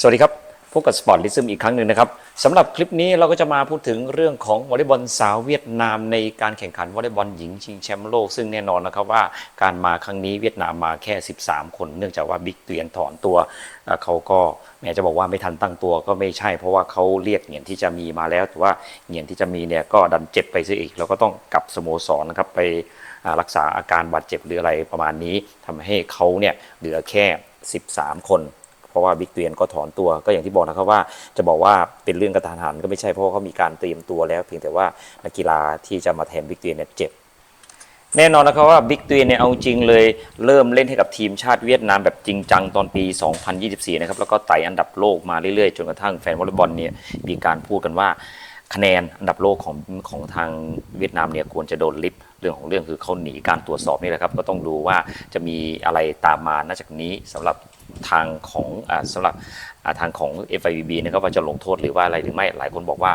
สวัสดีครับพบกับสปอร์ตลิซึมอีกครั้งหนึ่งนะครับสำหรับคลิปนี้เราก็จะมาพูดถึงเรื่องของวอลเลย์บอลสาวเวียดนามในการแข่งขันวอลเลย์บอลหญิงชิงแชมป์โลก ซึ่งแน่นอนนะครับว่าการมาครั้งนี้เวียดนามมาแค่ 13 คน เนื่องจากว่าบิ๊กเตียนถอนตัวเขาก็แม้จะบอกว่าไม่ทันตั้งตัวก็ไม่ใช่ เพราะว่าเขาเรียกเหงียนที่จะมีมาแล้ว แต่ว่าเหงียนที่จะมีเนี่ยก็ดันเจ็บไปซะอีกแล้วก็ต้องกลับสโมสรนะครับไปรักษาอาการบาดเจ็บหรืออะไรประมาณนี้ทำให้เขาเนี่ยเหลือแค่ 13 คน ราะว่าบิ๊กเตียนก็ถอนตัวก็อย่างที่บอกนะครับว่าจะบอกว่าเป็นเรื่องกระทานหันก็ไม่ใช่เพราะาเขามีการเตรียมตัวแล้ว เพียงแต่ว่านักกีฬาที่จะมาแทนบิ๊กเตียนเนี่ยเจ็บแน่นอนนะครับว่าบิ๊กเตียนเนี่ยเอาจริงเลยเริ่มเล่นให้กับทีมชาติเวียดนามแบบจริงจังตอนปี 2024 นะครับแล้วก็ไต่อันดับโลกมาเรื่อยๆ จนกระทั่งแฟนวอลเลย์บอลเนี่ยมีการพูดกันว่าคะแนนอันดับโลกของของทางเวียดนามเนี่ยควรจะโดนลิฟต์เรื่องของเรื่องคือเขาหนีการตรวจสอบนี่แหละครับ ก็ต้องดูว่าจะมีอะไรตามมาหน้าจากนี้สำหรับ ทางของอ่าสำหรับทางของ FIVB นะครับว่าจะลงโทษหรือว่าอะไรหรือไม่หลายคนบอกว่า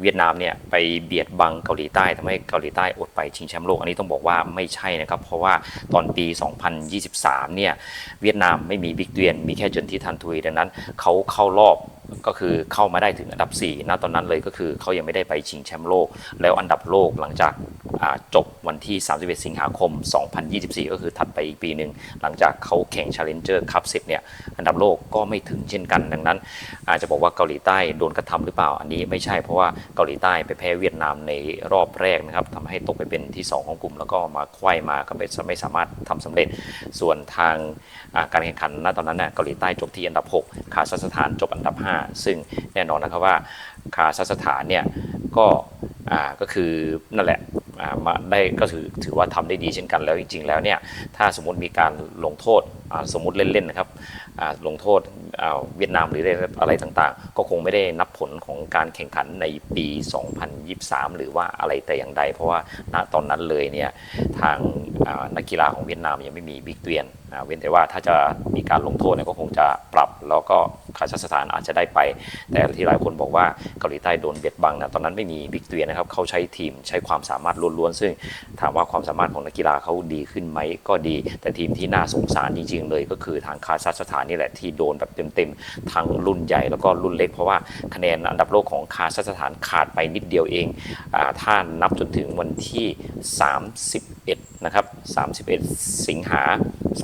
เวียดนามเนี่ยไปเบียดบังเกาหลีใต้ทำให้เกาหลีใต้อดไปชิงแชมป์โลก อันนี้ต้องบอกว่าไม่ใช่นะครับ เพราะว่าตอนปี 2023 เนี่ยเวียดนามไม่มีบิ๊กเตียน มีแค่เจินที่ทันทุยดังนั้นเขาเข้ารอบ ก็คือเข้ามาได้ถึงอันดับ4ณตอนนั้นเลยก็คือเขายังไม่ได้ไปชิงแชมป์โลก แล้วอันดับโลกหลังจากจบวันที่ 31 สิงหาคม 2024 ก็คือถัดไปอีกปีหนึ่งหลังจากเขาแข่ง Challenger Cup เสร็จเนี่ยอันดับโลกก็ไม่ถึงเช่นกันดังนั้น อาจจะบอกว่าเกาหลีใต้โดนกระทำหรือเปล่าอันนี้ไม่ใช่เพราะว่าเกาหลีใต้ไปแพ้เวียดนามในรอบแรกนะครับทำให้ตกไปเป็นที่ 2 ของกลุ่ม แล้วก็มาไขว้มาก็ไม่สามารถทำสำเร็จ ส่วนทางการแข่งขันณตอนนั้นน่ะเกาหลีใต้จบที่อันดับ 6 คาซัคสถานจบอันดับ 5ซึ่งแน่นอนนะครับว่าคาซัคสถานเนี่ยก็อ่าก็คือนั่นแหละอ่ามาได้ก็ถือถือว่าทำได้ดีเช่นกันแล้วจริง ๆ แล้วเนี่ยถ้าสมมติมีการลงโทษสมมติเล่นๆนะครับ ลงโทษเวียดนามหรืออะไรต่างๆ ก็คงไม่ได้นับผลของการแข่งขันในปี 2023 หรือว่าอะไรแต่อย่างใด เพราะว่าณตอนนั้นเลยเนี่ยทางนักกีฬาของเวียดนามยังไม่มีบิ๊กเตียนเว้นแต่ว่าถ้าจะมีการลงโทษเนี่ยก็คงจะปรับ แล้วก็คาซัคสถานอาจจะได้ไป แต่ที่หลายคนบอกว่าเกาหลีใต้โดนเบียดบังนะตอนนั้นไม่มีบิ๊กเตียนนะครับเขาใช้ทีมใช้ความสามารถล้วนๆซึ่งถามว่าความสามารถของนักกีฬาเขาดีขึ้นไหมก็ดี แต่ทีมที่น่าสงสารจริงๆเลยก็คือทางคาซัคสถานนี่แหละที่โดนแบบเต็มๆทั้งรุ่นใหญ่แล้วก็รุ่นเล็ก เพราะว่าคะแนนอันดับโลกของคาซัคสถานขาดไปนิดเดียวเองอถ้านับจนถึงวันที่ 31 นะครับ 31 สิงหา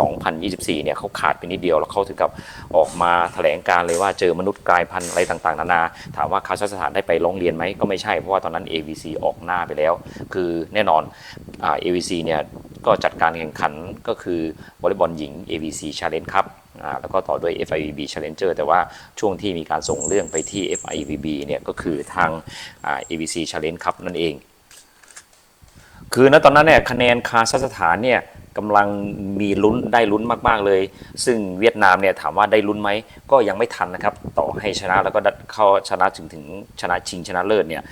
2024 เนี่ยเขาขาดไปนิดเดียว แล้วเขาถึงกับออกมาแถลงการเลยว่าเจอมนุษย์กลายพันธุ์อะไรต่างๆ นานา ถามว่าคาซัคสถานได้ไปร้องเรียนไหมก็ไม่ใช่เพราะว่าตอนนั้น AVC ออกหน้าไปแล้ว คือแน่นอนอ AVC เนี่ยก็จัดการแข่งขันก็คือวอลเลย์บอลหญิง AVC Challenge ครับ แล้วก็ต่อด้วย FIVB Challenger แต่ว่าช่วงที่มีการส่งเรื่องไปที่ FIVB เนี่ยก็คือทาง ABC Challenge ครับนั่นเอง คือณตอนนั้นเนี่ยคะแนนคาซัคสถานเนี่ย กำลังมีลุ้นได้ลุ้นมากๆเลย ซึ่งเวียดนามเนี่ยถามว่าได้ลุ้นไหมก็ยังไม่ทันนะครับ ต่อให้ชนะแล้วก็เข้าชนะถึงถึงชนะชิงชนะเลิศเนี่ย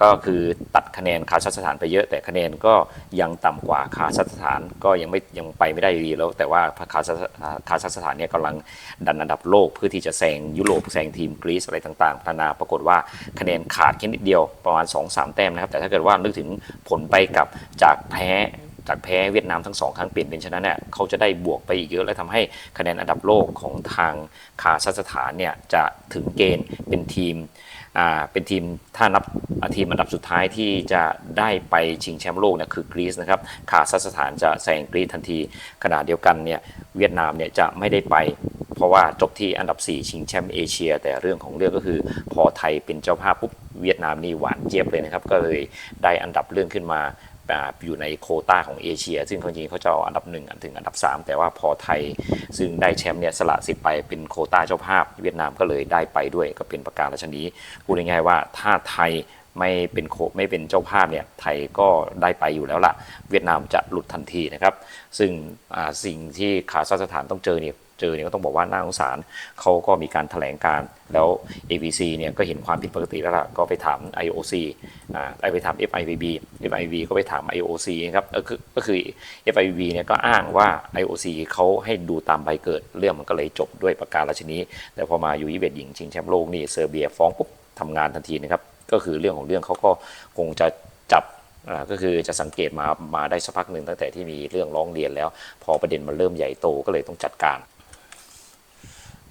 ก็คือตัดคะแนนคาซัคสถานไปเยอะแต่คะแนนก็ยังต่ำกว่าคาซัคสถานก็ยังไม่ยังไปไม่ได้ดีแล้ว แต่ว่าคาซัคคาซัคสถานเนี่ยกำลังดันอันดับโลกเพื่อที่จะแซงยุโรปแซงทีมกรีซอะไรต่างๆนานาปรากฏว่าคะแนนขาดแค่นิดเดียวประมาณ 2-3 แต้มนะครับแต่ถ้าเกิดว่านึกถึงผลไปกับจากแพ้ จากแพ้เวียดนามทั้งสองครั้งเปลี่ยนเป็นชนะเนี่ยเขาจะได้บวกไปอีกเยอะและทำให้คะแนนอันดับโลกของทางคาซัคสถานเนี่ยจะถึงเกณฑ์เป็นทีมอ่าเป็นทีมถ้านับอ่าทีมอันดับสุดท้ายที่จะได้ไปชิงแชมป์โลกเนี่ยคือกรีซนะครับคาซัคสถานจะแซงกรีซทันทีขณะเดียวกันเนี่ยเวียดนามเนี่ยจะไม่ได้ไปเพราะว่าจบที่อันดับ 4 ชิงแชมป์เอเชีย แต่เรื่องของเรื่องก็คือพอไทยเป็นเจ้าภาพปุ๊บเวียดนามนี่หวานเจี๊ยบเลยนะครับ ก็เลยได้อันดับเรื่องขึ้นมา อ่าอยู่ในโคต้าของเอเชีย ซึ่งจริงๆเขาจะเอาอันดับ1ถึงอันดับ 3 แต่ว่าพอไทยซึ่งได้แชมป์เนี่ยสละสิทธิ์ไปเป็นโคต้าเจ้าภาพ เวียดนามก็เลยได้ไปด้วยก็เป็นประการราชนี้พูดง่ายๆว่าถ้าไทยไม่เป็นโคไม่เป็นเจ้าภาพเนี่ยไทยก็ได้ไปอยู่แล้วล่ะ เวียดนามจะหลุดทันทีนะครับ ซึ่งสิ่งที่คาซัคสถานต้องเจอเนี่ย เจอเนี่ยก็ต้องบอกว่าน่าสงสารเขาก็มีการแถลงการแล้ว AVC เนี่ยก็เห็นความผิดปกติแล้วล่ะก็ไปถาม IOC อ่าไปถาม FIVB FIVB ก็ไปถาม IOC นะครับก็คือก็คือ FIVB เนี่ยก็อ้างว่า IOC เขาให้ดูตามใบเกิด เรื่องมันก็เลยจบด้วยประการราชนี้ แต่พอมาอยู่ยี่เบ็ดหญิงชิงแชมป์โลกนี่เซอร์เบียฟ้องปุ๊บทำงานทันทีนะครับก็คือเรื่องของเรื่องเขาก็คงจะจับอ่าก็คือจะสังเกตมามาได้สักพักหนึ่งตั้งแต่ที่มีเรื่องร้องเรียนแล้ว พอประเด็นมันเริ่มใหญ่โตก็เลยต้องจัดการ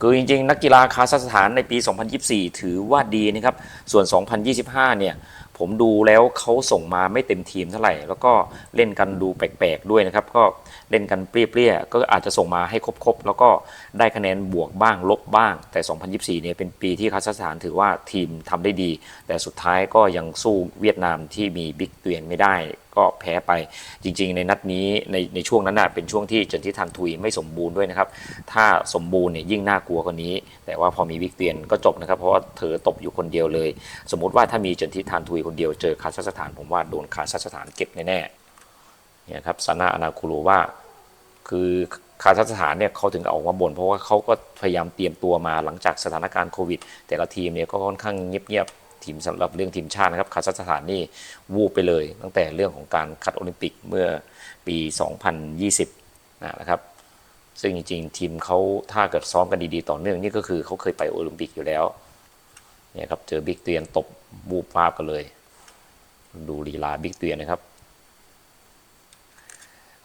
คือจริงๆ นักกีฬาคาซัคสถานในปี 2024 ถือว่าดีนะครับ ส่วน 2025 เนี่ย ผมดูแล้วเขาส่งมาไม่เต็มทีมเท่าไหร่ แล้วก็เล่นกันดูแปลกๆด้วยนะครับ ก็เล่นกันเปรี้ยๆ ก็อาจจะส่งมาให้ครบๆ แล้วก็ได้คะแนนบวกบ้างลบบ้าง แต่ 2024 เนี่ยเป็นปีที่คาซัคสถานถือว่าทีมทำได้ดี แต่สุดท้ายก็ยังสู้เวียดนามที่มีบิ๊กเตียนไม่ได้ ก็แพ้ไป จริงๆ ในนัดนี้ในในช่วงนั้นน่ะเป็นช่วงที่เจนทิทันทุยไม่สมบูรณ์ด้วยนะครับ ถ้าสมบูรณ์เนี่ยยิ่งน่ากลัวกว่านี้ แต่ว่าพอมีวิกเตียนก็จบนะครับ เพราะว่าเธอตบอยู่คนเดียวเลย สมมุติว่าถ้ามีเจนทิทันทุยคนเดียวเจอคาซัคสถาน ผมว่าโดนคาซัคสถานเก็บแน่ๆเนี่ยครับซานาอนาคูโรว่า คือคาซัคสถานเนี่ยเขาถึงออกมาบ่นเพราะว่าเขาก็พยายามเตรียมตัวมาหลังจากสถานการณ์โควิด แต่ละทีมเนี่ยก็ค่อนข้างเงียบๆทีมสำหรับเรื่องทีมชาตินะครับคาซัคสถานนี่วูบไปเลย ตั้งแต่เรื่องของการคัดโอลิมปิกเมื่อปี 2020นะครับซึ่งจริงๆทีมเขาถ้าเกิดซ้อมกันดีๆต่อเนื่องนี่ก็คือเขาเคยไปโอลิมปิกอยู่แล้วเนี่ยครับเจอบิ๊กเตียนตบบูบภาพกันเลย ดูลีลาบิ๊กเตียนนะครับ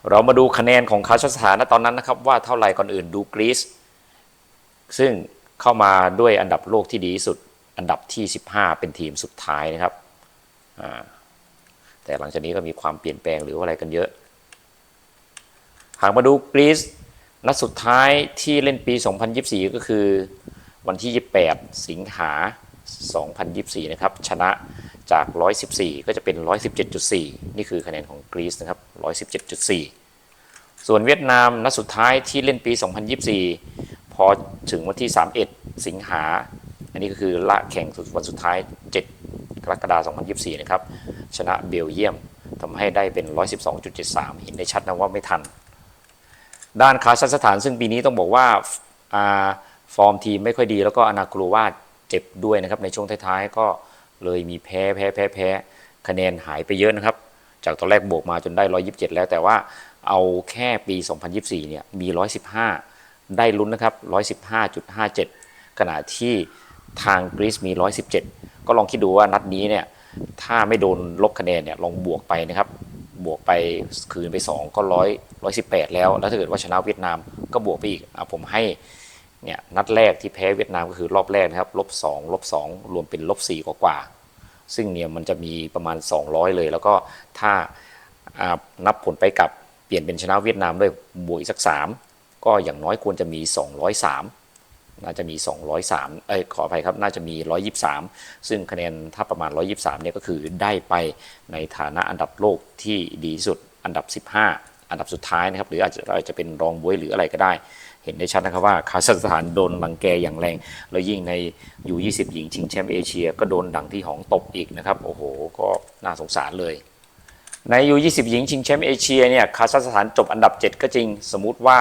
เรามาดูคะแนนของคาซัสถานณตอนนั้นนะครับ ว่าเท่าไหร่ก่อนอื่นดูกรีซซึ่งเข้ามาด้วยอันดับโลกที่ดีที่สุด อันดับที่ 15 เป็นทีมสุดท้ายนะครับ แต่หลังจากนี้ก็มีความเปลี่ยนแปลงหรือว่าอะไรกันเยอะ หากมาดูกรีซนัดสุดท้ายที่เล่นปี 2024 ก็คือวันที่ 28 สิงหา 2024 นะครับ ชนะ จาก 114 ก็จะเป็น 117.4 นี่คือคะแนนของกรีซนะครับ 117.4 ส่วนเวียดนามนัดสุดท้ายที่เล่นปี 2024 พอถึงวันที่ 31 สิงหา อันนี้ก็คือละแข่งสุดวันสุดท้าย 7 กรกฎาคม 2024 นะครับ ชนะเบลเยียมทำให้ได้เป็น 112.73 เห็นได้ชัดนะว่าไม่ทัน ด้านคาซัคสถานซึ่งปีนี้ต้องบอกว่าอาฟอร์มทีมไม่ค่อยดี แล้วก็อนาครูว่าเจ็บด้วยนะครับในช่วงท้ายๆก็ เลยมีแพ้แพ้แพ้แพ้คะแนนหายไปเยอะนะครับ จากตอนแรกบวกมาจนได้ 127 แล้วแต่ว่าเอาแค่ปี 2024 เนี่ยมี 115 ได้ลุ้นนะครับ 115.57 ขณะที่ทางกรีซมี 117 ก็ลองคิดดูว่านัดนี้เนี่ยถ้าไม่โดนลบคะแนนเนี่ยลองบวกไปนะครับ บวกไปคืนไป 2 ก็ร้อยร้อยสิบแปดแล้ว แล้วถ้าเกิดว่าชนะเวียดนามก็บวกไปอีกอผมให้ เนี่ยนัดแรกที่แพ้เวียดนามก็คือรอบแรกนะครับลบสองลบสองรวมเป็นลบสี่กว่าๆซึ่งเนี่ยมันจะมีประมาณ 200 เลย แล้วก็ถ้านับผลไปกับเปลี่ยนเป็นชนะเวียดนามด้วยบวกอีกสัก3ก็อย่างน้อยควรจะมี 203 น่าจะมี 203 เอ้ยขออภัยครับ น่าจะมี 123 ซึ่งคะแนนถ้าประมาณ 123 เนี่ยก็คือได้ไปในฐานะอันดับโลกที่ดีที่สุดอันดับ 15 อันดับสุดท้ายนะครับ หรืออาจจะอาจจะเป็นรองบวยหรืออะไรก็ได้ ห็นได้ชัดนะครับว่าคาซัคสถานโดนรังแกอย่างแรง แล้วยิ่งในยู20 หญิงชิงแชมป์เอเชีย ก็โดนดังที่หองตบอีกนะครับ โอ้โห ก็น่าสงสารเลย ในยู20 หญิงชิงแชมป์เอเชียเนี่ยคาซัคสถานจบอันดับ 7 ก็จริง สมมุติว่า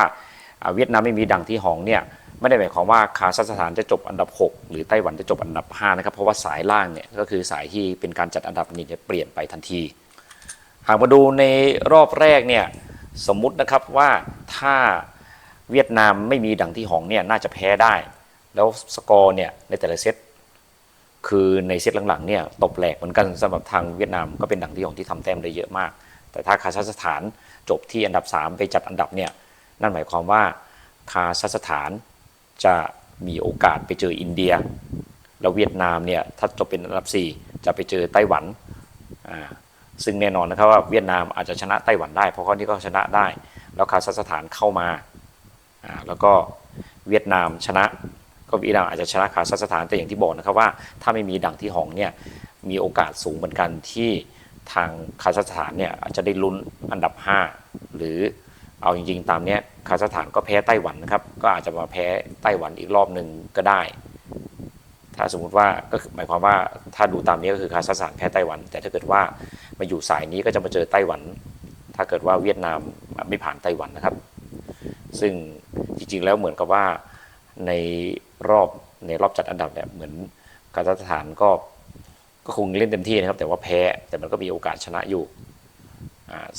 อ่าเวียดนามไม่มีดังที่หองเนี่ยไม่ได้หมายความว่าคาซัคสถานจะจบอันดับ 6 หรือไต้หวันจะจบอันดับ5นะครับเพราะว่าสายล่างเนี่ยก็คือสายที่เป็นการจัดอันดับนี้จะเปลี่ยนไปทันที หากมาดูในรอบแรกเนี่ยสมมุตินะครับว่าถ้า เวียดนามไม่มีดังที่หองเนี่ยน่าจะแพ้ได้ แล้วสกอร์เนี่ยในแต่ละเซตคือในเซตหลังๆเนี่ยตบแหลกเหมือนกันสำหรับทางเวียดนามก็เป็นดังที่หองที่ทำแต้มได้เยอะมาก แต่ถ้าคาซัคสถานจบที่อันดับ 3 ไปจัดอันดับเนี่ยนั่นหมายความว่าคาซัคสถานจะมีโอกาสไปเจออินเดีย แล้วเวียดนามเนี่ยถ้าจบเป็นอันดับ 4 จะไปเจอไต้หวันอ่าซึ่งแน่นอนนะครับว่าเวียดนามอาจจะชนะไต้หวันได้ เพราะข้อนี้ก็ชนะได้ แล้วคาซัคสถานเข้ามา แล้วก็เวียดนามชนะ ก็เวียดนามอาจจะชนะคาซัคสถานแต่อย่างที่บอกนะครับว่า ถ้าไม่มีดังที่หองเนี่ยมีโอกาสสูงเหมือนกันที่ทางคาซัคสถานเนี่ยอาจจะได้ลุ้นอันดับ 5 หรือเอาจริงๆ ตามเนี้ยคาซัคสถานก็แพ้ไต้หวันนะครับก็อาจจะมาแพ้ไต้หวันอีกรอบหนึ่งก็ได้ ถ้าสมมุติว่าก็หมายความว่าถ้าดูตามนี้ก็คือคาซัคสถานแพ้ไต้หวัน แต่ถ้าเกิดว่ามาอยู่สายนี้ก็จะมาเจอไต้หวัน ถ้าเกิดว่าเวียดนามไม่ผ่านไต้หวันนะครับ ซึ่งจริงๆแล้วเหมือนกับว่าในรอบในรอบจัดอันดับเนี่ยเหมือนคาซัคสถานก็ก็คงเล่นเต็มที่นะครับ แต่ว่าแพ้แต่มันก็มีโอกาสชนะอยู่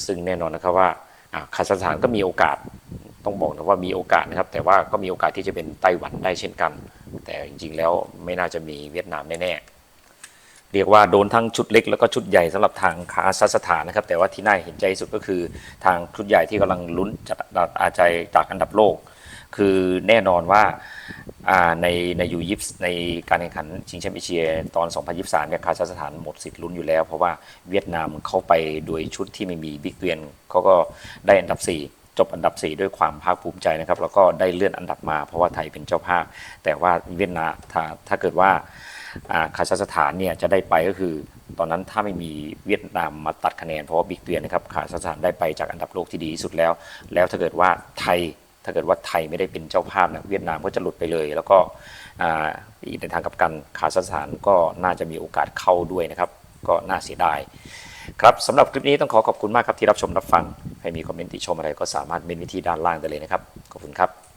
ซึ่งแน่นอนนะครับว่าอ่าคาซัคสถานก็มีโอกาสต้องบอกนะว่ามีโอกาสนะครับ แต่ว่าก็มีโอกาสที่จะเป็นไต้หวันได้เช่นกัน แต่จริงๆแล้วไม่น่าจะมีเวียดนามแน่ๆ เรียกว่าโดนทั้งชุดเล็กแล้วก็ชุดใหญ่สำหรับทางคาซัสถานนะครับ แต่ว่าที่น่าเห็นใจสุดก็คือทางชุดใหญ่ที่กำลังลุ้นจัดอันดับอาใจจากอันดับโลก คือแน่นอนว่าในในยูยิปในการแข่งขันชิงแชมป์เอเชียตอน 2023 เนี่ยคาซัคสถานหมดสิทธิ์ลุ้นอยู่แล้ว เพราะว่าเวียดนามเข้าไปโดยชุดที่ไม่มีบิ๊กเวียนเขาก็ได้อันดับ 4จบอันดับ 4 ด้วยความภาคภูมิใจนะครับ แล้วก็ได้เลื่อนอันดับมาเพราะว่าไทยเป็นเจ้าภาพ แต่ว่าเวียดนามถ้าถ้าเกิดว่า คาซัคสถานเนี่ยจะได้ไปก็คือ ตอนนั้นถ้าไม่มีเวียดนามมาตัดคะแนนเพราะว่าบิ๊กเวียนนะครับคาซัคสถานได้ไปจากอันดับโลกที่ดีที่สุดแล้ว แล้วถ้าเกิดว่าไทยถ้าเกิดว่าไทยไม่ได้เป็นเจ้าภาพนะเวียดนามก็จะหลุดไปเลย แล้วก็อีกในทางกับกันคาซัคสถานก็น่าจะมีโอกาสเข้าด้วยนะครับก็น่าเสียดายครับสำหรับคลิปนี้ต้องขอขอบคุณมากครับที่รับชมรับฟัง ให้มีคอมเมนต์ติชมอะไรก็สามารถเมนไว้ที่ด้านล่างได้เลยนะครับ ขอบคุณครับ